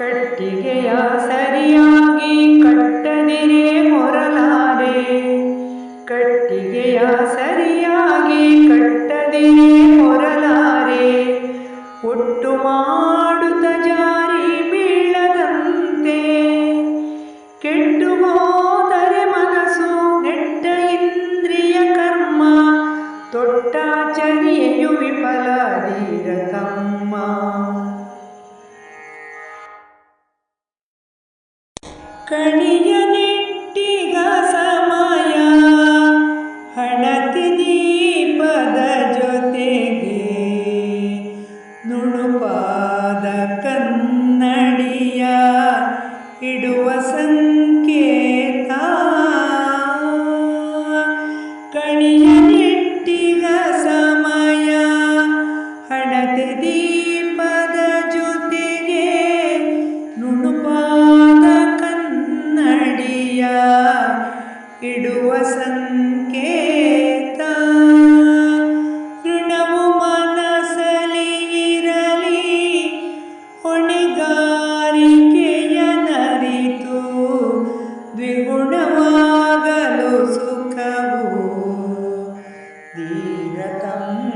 ಕಟ್ಟಿಗೆಯ ಸರಿಯಾಗಿ ಕಟ್ಟದಿರೇ ಹೊರಲಾರೆ. ಕಟ್ಟಿಗೆಯ ಸರಿಯಾಗಿ ಕಟ್ಟದಿರೇ ಹೊರಲಾರೆ. ಒಟ್ಟು ಮಾಡುತ್ತ ಜಾರಿ ಬೀಳದಂತೆ. ಕೆಟ್ಟು ಕಣಿಯ ನೆಟ್ಟಿಗ ಸಮಯ ಹಣತಿ ದೀಪದ ಜೊತೆಗೆ ನುಣುಪಾದ ಕನ್ನಡಿಯ ಇಡುವ ಇಡುವ ಸಂಕೇತ. ಋಣವು ಮನಸಲಿ ಇರಲಿ ಹೊಣೆಗಾರಿಕೆಯ ನರಿತು ದ್ವಿಗುಣವಾಗಲು ಸುಖವು. ದೀರತಮ್ಮ